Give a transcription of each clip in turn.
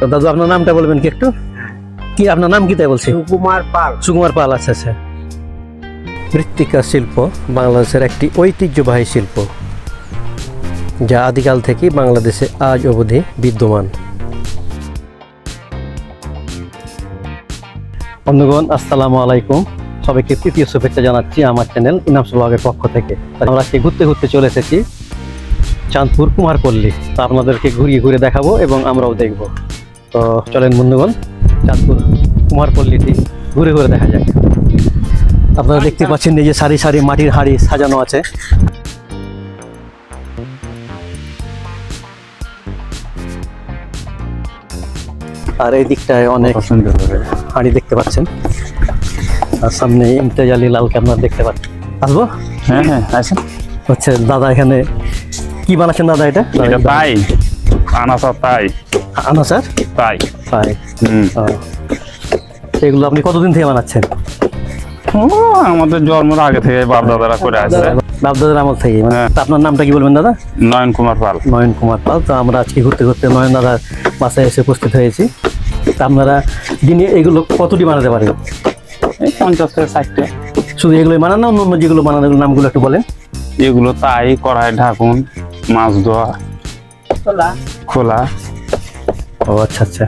দাদু আপনার নামটা বলবেন কি একটু? কি আপনার নাম কি তাই বলছি? সুকুমার পাল। সুকুমার পাল আচ্ছা আচ্ছা। মৃত্তিকা শিল্প বাংলাদেশের একটি ঐতিহ্যবাহী শিল্প যা আদিকাল থেকেই বাংলাদেশে আজ অবধি বিদ্যমান। বন্ধুগণ আসসালামু আলাইকুম। সবাইকে তৃতীয় শুভেচ্ছা জানাচ্ছি আমার চ্যানেল ইনামস ব্লগের পক্ষ থেকে। আমরা আজকে ঘুরতে ঘুরতে চলে এসেছি চাঁদপুর কুমারপল্লী। তা আপনাদেরকে ঘুরিয়ে ঘুরে দেখাবো এবং আমরাও দেখব। তো চলেন বন্ধুগণ চাঁদপুর কুমারপল্লীটি ঘুরে ঘুরে দেখা যাক। আপনারা দেখতে পাচ্ছেন এই যে সারি সারি মাটির হাড়ি সাজানো আছে। আর এই দিকটায় অনেক সুন্দর হাড়ি দেখতে পাচ্ছেন। আর সামনে ইমতেজ আলী লালকে আপনারা দেখতে পাচ্ছেন। আসব? হ্যাঁ হ্যাঁ আসেন। হচ্ছে দাদা এখানে কি বানাচ্ছেন দাদা এটা? তাই আনাসা তাই। আনা স্যার? তাই। তাই। হুম। এগুলো আপনি কতদিন থেকে বানাচ্ছেন? আমাদের জন্মের আগে থেকে বাপ দাদারা করে আসছে বাপদাদার আমল থেকে মানে হ্যাঁ। আপনার নামটা কি বলবেন দাদা? নয়ন কুমার পাল। নয়ন কুমার পাল। তো আমরা আজকে ঘুরতে ঘুরতে নয়ন দাদার বাসায় এসে উপস্থিত হয়েছি। তা আপনারা দিনে এগুলো কতটি বানাতে পারেন? এই পঞ্চাশ থেকে ষাটটা। শুধু এগুলোই বানান না অন্য অন্য যেগুলো বানান এগুলোর নামগুলো একটু বলেন। এগুলো তাই কড়াই ঢাকুন মাছ ধোয়া তোলা খোলা। ও আচ্ছা আচ্ছা।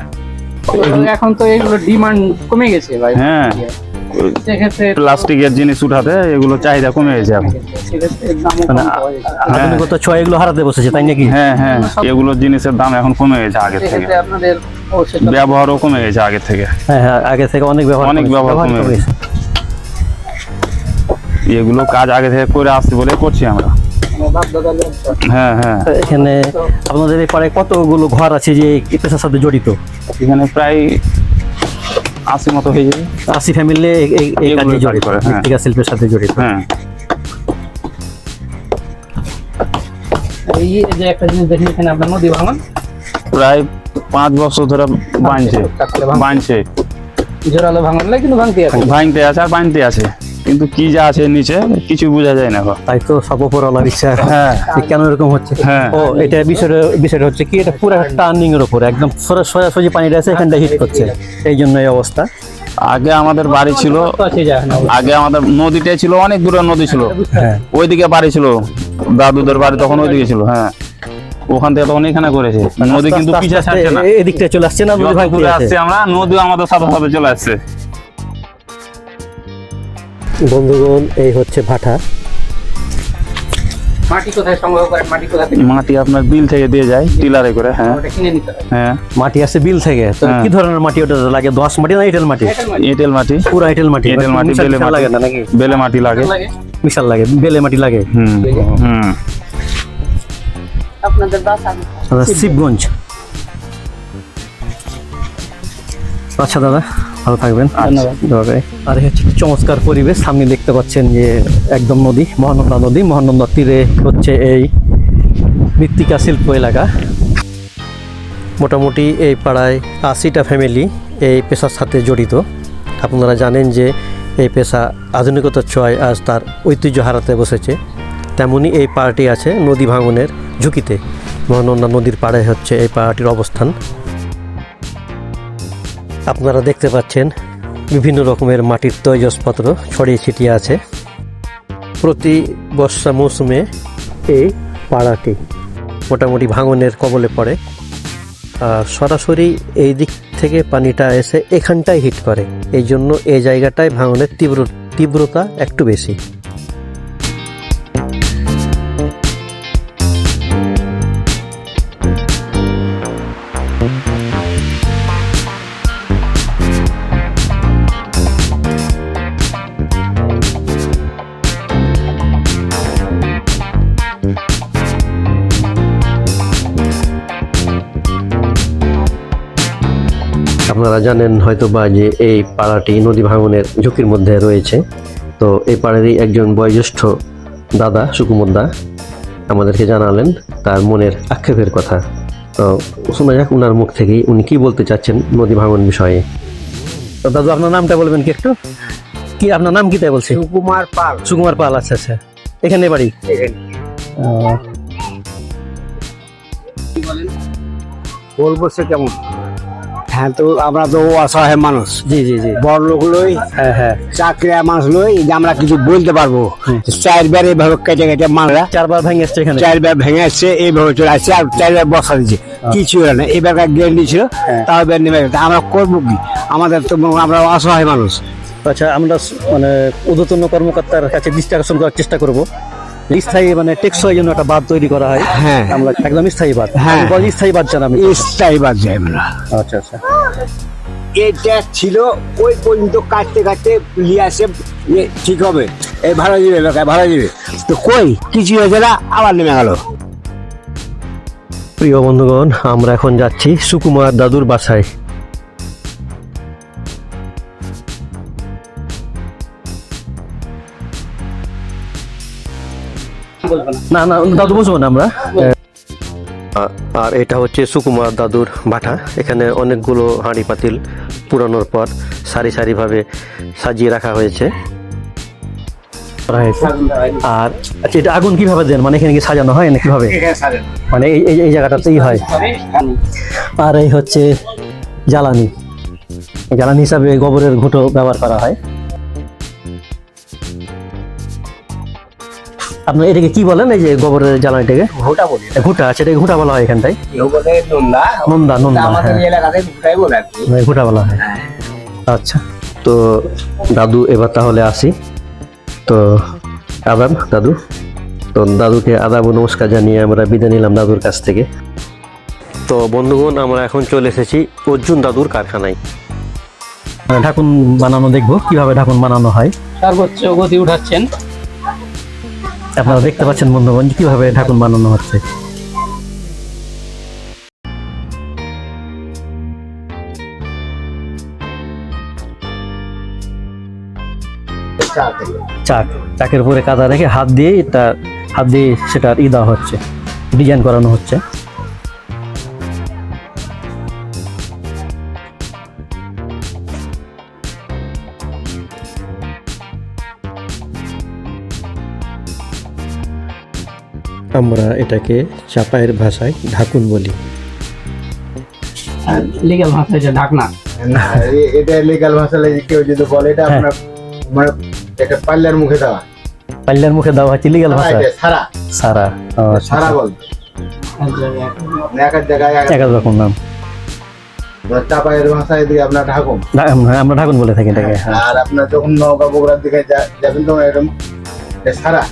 এখন তো এগুলো ডিমান্ড কমে গেছে ভাই। হ্যাঁ। সেক্ষেত্রে প্লাস্টিকের জিনিস উঠাতে এগুলো চাহিদা কমে গেছে এখন। মানে যাচ্ছে। আধুনিকতা ছয় এগুলো হারাতে বসেছে তাই নাকি? হ্যাঁ হ্যাঁ। এগুলো জিনিসের দাম এখন কমে গেছে আগের থেকে। ব্যবহারও কমে গেছে আগের থেকে। হ্যাঁ হ্যাঁ আগে থেকে অনেক ব্যবহার অনেক ব্যবহার কমে কমেছে। এগুলো কাজ আগে থেকে করে আসছি বলে করছি আমরা। হ্যাঁ হ্যাঁ। এখানে আপনাদের এই পাড়ায় কতগুলো ঘর আছে যে এই পেশার সাথে জড়িত? এখানে প্রায় আশি মতো হয়ে যাবে। আশি ফ্যামিলি এই এই কাজে জড়িত হ্যাঁ। মৃত্তিকা শিল্পের সাথে জড়িত। হ্যাঁ। এই যে একটা জিনিস দেখি এখানে আপনার নদী ভাঙন? প্রায় পাঁচ বছর ধরে বাঁধছে বাঁধছে জোরালো ভাঙন কিন্তু ভাঙতে আছে। ভাঙতে আছে আর বাঁধতে আছে। কিন্তু কি যা আছে নিচে কিছু বোঝা যায় না তাই তো সব উপরওয়ালার ইচ্ছা হ্যাঁ। কেন এরকম হচ্ছে? হ্যাঁ। ও এটা বিষয়টা বিষয়টা হচ্ছে কি এটা পুরো টার্নিং এর উপরে। একদম সোজা সোজাসুজি পানিটা আছে এখানটা হিট করছে। এই জন্য এই অবস্থা। আগে আমাদের বাড়ি ছিল আগে আমাদের নদীটাই ছিল অনেক দূরে নদী ছিল। হ্যাঁ। ওইদিকে বাড়ি ছিল। দাদুদের বাড়ি তখন ওইদিকে ছিল হ্যাঁ। ওখান থেকে তখন এখানে করেছে। নদী কিন্তু পিছিয়ে ছাড়ছে না। এদিকটা চলে আসছে না নদী আছে? আসছে আমরা নদী আমাদের সাথে সাথে চলে আসছে। বন্ধুগণ এই হচ্ছে ভাটা। মাটি কোথায় সংগ্রহ করেন? মাটি কোথা থেকে? মাটি আপনার বিল থেকে দিয়ে যায় টিলারে করে হ্যাঁ। ওটা কিনে নিতে হয় হ্যাঁ। মাটি আছে বিল থেকে তো হ্যাঁ। কি ধরনের মাটি? ওটা লাগে দোয়াশ মাটি না এঁটেল মাটি? এঁটেল মাটি। পুরো এঁটেল মাটি। এঁটেল মাটি বেলে মাটি লাগে না নাকি? বেলে মাটি লাগে। লাগে। মিশাল লাগে বেলে মাটি লাগে। হুম হুম। আপনাদের বাসা দাদা শিবগঞ্জ। আচ্ছা দাদা। ভালো থাকবেন। আর হচ্ছে চমৎকার পরিবেশ সামনে দেখতে পাচ্ছেন যে একদম নদী মহানন্দা নদী মহানন্দার তীরে হচ্ছে এই মৃত্তিকা শিল্প এলাকা। মোটামুটি এই পাড়ায় আশিটা ফ্যামিলি এই পেশার সাথে জড়িত। আপনারা জানেন যে এই পেশা আধুনিকতার ছোঁয়ায় আজ তার ঐতিহ্য হারাতে বসেছে। তেমনি এই পাড়াটি আছে নদী ভাঙনের ঝুঁকিতে। মহানন্দা নদীর পাড়ে হচ্ছে এই পাড়াটির অবস্থান। আপনারা দেখতে পাচ্ছেন বিভিন্ন রকমের মাটির তৈজসপত্র ছড়িয়ে ছিটিয়ে আছে। প্রতি বর্ষা মৌসুমে এই পাড়াটি মোটামুটি ভাঙনের কবলে পড়ে। আর সরাসরি এই দিক থেকে পানিটা এসে এখানটায় হিট করে। এই জন্য এই জায়গাটায় ভাঙনের তীব্র তীব্রতা একটু বেশি। আপনারা জানেন হয়তো বা যে এই পাড়াটি নদী ভাঙনের ঝুঁকির মধ্যে রয়েছে। তো এই পাড়ারই একজন বয়োজ্যেষ্ঠ দাদা সুকুমদ্দা আমাদেরকে জানালেন তার মনের আক্ষেপের কথা। তো শোনা যাক ওনার মুখ থেকেই উনি কি বলতে চাচ্ছেন নদী ভাঙন বিষয়ে। তো দাদু আপনার নামটা বলবেন কি একটু? কি আপনার নাম কি তাই বলছি? সুকুমার পাল। সুকুমার পাল আচ্ছা আচ্ছা। এখানে বাড়ি? বলব সে কেমন? হ্যাঁ তো আমরা তো অসহায় মানুষ। জি জি জি। বড় লোক লই হ্যাঁ হ্যাঁ। চাকরি মানুষ লই যে আমরা কিছু বলতে পারব। চারবার এইভাবে কেটে কেটে মানরা চারবার ভেঙে এসছে এখানে। চারবার ভেঙে আসছে এইভাবে চলে আসছে আর চারবার বসা দিচ্ছে কিছু না এবারকার গ্যারেন্টি ছিল তাও এবার নেমে আমরা করব কি? আমাদের তো আমরা অসহায় মানুষ। আচ্ছা আমরা মানে ঊর্ধ্বতন কর্মকর্তার কাছে দৃষ্টি আকর্ষণ করার চেষ্টা করব। স্থায়ী মানে টেকসই জন্য একটা বাঁধ তৈরি করা হয়। হ্যাঁ। আমরা একদম স্থায়ী বাঁধ। হ্যাঁ। স্থায়ী বাঁধ চান আমি স্থায়ী বাদ যাই আমরা আচ্ছা আচ্ছা। এটা ছিল ওই পর্যন্ত কাটতে কাটতে নিয়ে আসে ঠিক হবে। এই ভাড়া দিবে এলাকায় ভাড়া দিবে তো কই? কিছু হয়েছে না? আবার নেমে গেল। প্রিয় বন্ধুগণ আমরা এখন যাচ্ছি সুকুমার দাদুর বাসায়। না না দাদু বুঝব না আমরা? আর এটা হচ্ছে সুকুমার দাদুর ভাটা। এখানে অনেকগুলো হাঁড়ি পাতিল পুরানোর পর সারি সারিভাবে সাজিয়ে রাখা হয়েছে। আর আচ্ছা এটা আগুন কীভাবে দেন? মানে এখানে কি সাজানো হয় না কীভাবে? মানে এই এই- এই জায়গাটাতেই হয়। আর এই হচ্ছে জ্বালানি। জ্বালানি হিসাবে গোবরের ঘুঁটো ব্যবহার করা হয়। আপনার এটাকে কি বলেন? এই যে গোবরের জ্বালানিটাকে ঘোটা বলি। ঘুঁটা আছে এটাকে ঘুঁটা বলা হয় এখানটায়। নন্দা। নন্দা নন্দা আমাদের হ্যাঁ। এলাকাতে ঘুটাই বলে মানে ঘুঁটা বলা হয়। আচ্ছা তো দাদু এবার তাহলে আসি। তো আদাব দাদু। তো দাদুকে আদাব ও নমস্কার জানিয়ে আমরা বিদায় নিলাম দাদুর কাছ থেকে। তো বন্ধুগণ আমরা এখন চলে এসেছি অর্জুন দাদুর কারখানায়। ঢাকুন বানানো দেখব কীভাবে ঢাকুন বানানো হয়। সর্বোচ্চ গতি উঠাচ্ছেন। আপনারা দেখতে পাচ্ছেন বন্ধুগণ কীভাবে ঢাকুন বানানো হচ্ছে। চাক, চাকের উপরে কাদা রেখে হাত দিয়ে এটা হাত দিয়ে সেটা ই দেওয়া হচ্ছে, ডিজাইন করানো হচ্ছে। আমরা এটাকে চাপায়ের ভাষায় ঢাকুন বলি। লিগাল ভাষায় যে ঢাকনা। না এটা লিগাল ভাষা লাগে কেউ যদি বলে এটা হ্যাঁ। আপনার মানে একটা পাল্লার মুখে দেওয়া। পাল্লার মুখে দেওয়া হচ্ছে লিগাল ভাষা। সারা। সারা আচ্ছা, সারা আচ্ছা। বল। এক জায়গায়। এক এক জায়গায় এক- এক। এক রকম নাম। চাপায়ের ভাষায় দিয়ে আপনার ঢাকুন। হ্যাঁ, আমরা ঢাকুন বলে থাকি এটাকে হ্যাঁ। আর আপনার যখন নৌকা বগুড়ার দিকে যাবেন তখন এরকম সারা।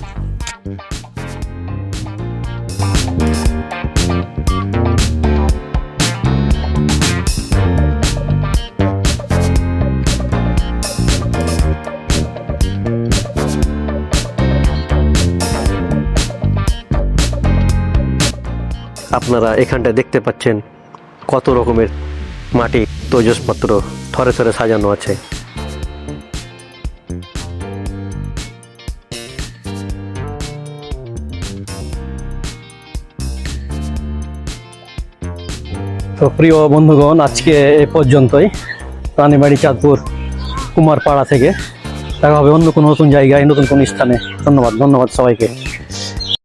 আপনারা এখানটায় দেখতে পাচ্ছেন কত রকমের মাটি, তৈজসপত্র, থরে থরে সাজানো আছে। তো প্রিয় বন্ধুগণ, আজকে এ পর্যন্তই। প্রাণীবাড়ি চাঁদপুর, কুমারপাড়া থেকে। দেখা হবে অন্য কোনো নতুন জায়গায়, নতুন কোনো স্থানে। ধন্যবাদ ধন্যবাদ সবাইকে।